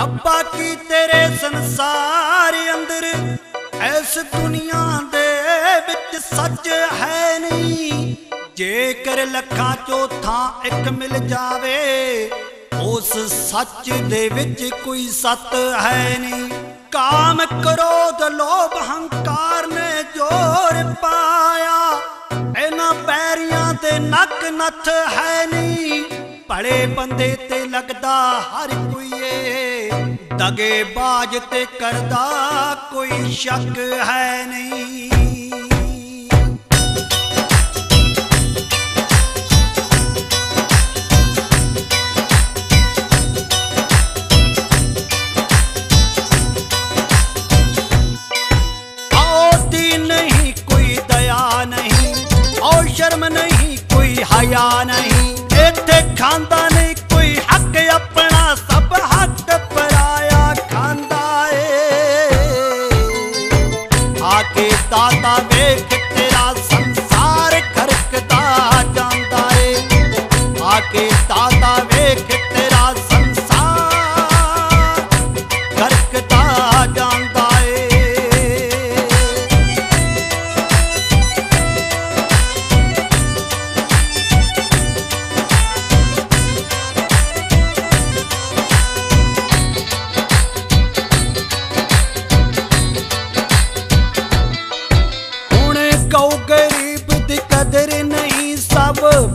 ਰੱਬਾ ਕੀ ਤੇਰੇ ਸੰਸਾਰ ਅੰਦਰ ਐਸ ਦੁਨੀਆ ਦੇ ਵਿੱਚ ਸੱਚ ਹੈ ਨਹੀਂ? ਜੇਕਰ ਲੱਖਾਂ ਚੋਂ ਇੱਕ ਮਿਲ ਜਾਵੇ, ਉਸ ਸੱਚ ਦੇ ਵਿੱਚ ਕੋਈ ਸੱਤ ਹੈ ਨਹੀਂ। ਕਾਮ ਕਰੋਧ, ਲੋਭ, ਹੰਕਾਰ ਨੇ ਜੋਰ ਪਾਇਆ, ਇਹਨਾਂ ਪੈਰੀਆਂ ਤੇ ਨੱਕ ਨੱਥ ਹੈ ਨਹੀਂ। ਭਲੇ ਬੰਦੇ ਤੇ ਲੱਗਦਾ ਹਰ ਕੋਈ ਏ। ਦਗੇ ਬਾਜ ਤੇ ਕਰਦਾ ਕੋਈ ਸ਼ੱਕ ਹੈ ਨਹੀਂ। ਆਉਤੀ ਨਹੀਂ ਕੋਈ ਦਇਆ ਨਹੀਂ ਔਰ ਸ਼ਰਮ ਨਹੀਂ ਕੋਈ ਹਯਾ ਨਹੀਂ। ਖਾਂਦਾ ਨਹੀਂ, ਕੋਈ ਹੱਕ ਆਪਣਾ ਸਭ ਹੱਕ ਪਰਾਇਆ ਖਾਂਦਾ ਏ। ਆ ਕੇ ਦਾਤਾ ਵੇਖ ਤੇਰਾ ਸੰਸਾਰ ਖਰਕਦਾ ਜਾਂਦਾ ਏ। ਆ ਕੇ ਦਾਤਾ ਵੇਖ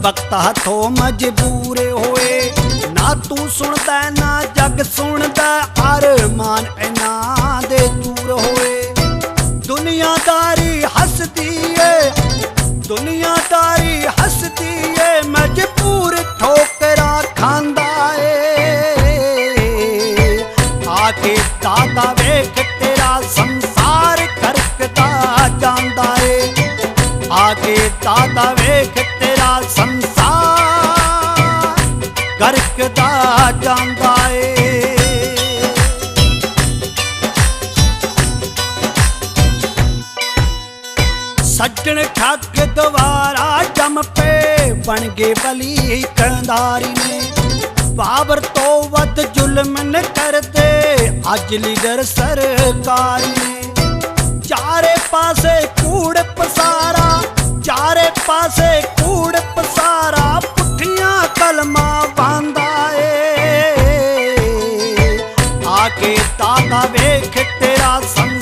ਸਭ ਹੱਥੋਂ ਮਜਬੂਰ ਹੋਏ। ਨਾ ਤੂੰ ਸੁਣਦਾ, ਨਾ ਜੱਗ ਸੁਣਦਾ, ਅਰਮਾਨ ਇਹਨਾਂ ਦੇ ਦੂਰ ਹੋਏ। ਦੁਨੀਆਦਾਰੀ ਹੱਸਦੀ ਏ, ਦੁਨੀਆਦਾਰੀ ਹੱਸਦੀ ਏ, ਮਜਬੂਰ ਠੋਕਰਾਂ ਖਾਂਦਾ ਏ। ਆ ਕੇ ਦਾਤਾ ਵੇਖ ਤੇਰਾ ਸੰਸਾਰ ਖਰਕਦਾ ਜਾਂਦਾ ਏ। ਆ ਕੇ ਦਾਤਾ ਵੇਖ ਤੇਰਾ ਸੰਸਾਰ ਗਰਕਦਾ ਜਾਂਦਾ ਏ। ਸੱਜਣ ਠੱਗ ਦਵਾਰਾ ਜੰਮ ਪੇ ਬਣ ਗਏ ਬਲੀ ਕੰਦਾਰੀ ਨੇ। ਬਾਬਰ ਤੋਂ ਵੱਧ ਜ਼ੁਲਮ ਨ ਕਰਦੇ ਅੱਜ ਲੀਡਰ ਸਰਕਾਰੀ ਨੇ। ਚਾਰੇ ਪਾਸੇ ਕੂੜ ਪਸਾਰਾ, ਚਾਰੇ ਪਾਸੇ ਕੇ ਦਾਦਾ ਵੇਖ ਤੇਰਾ ਸੰਗ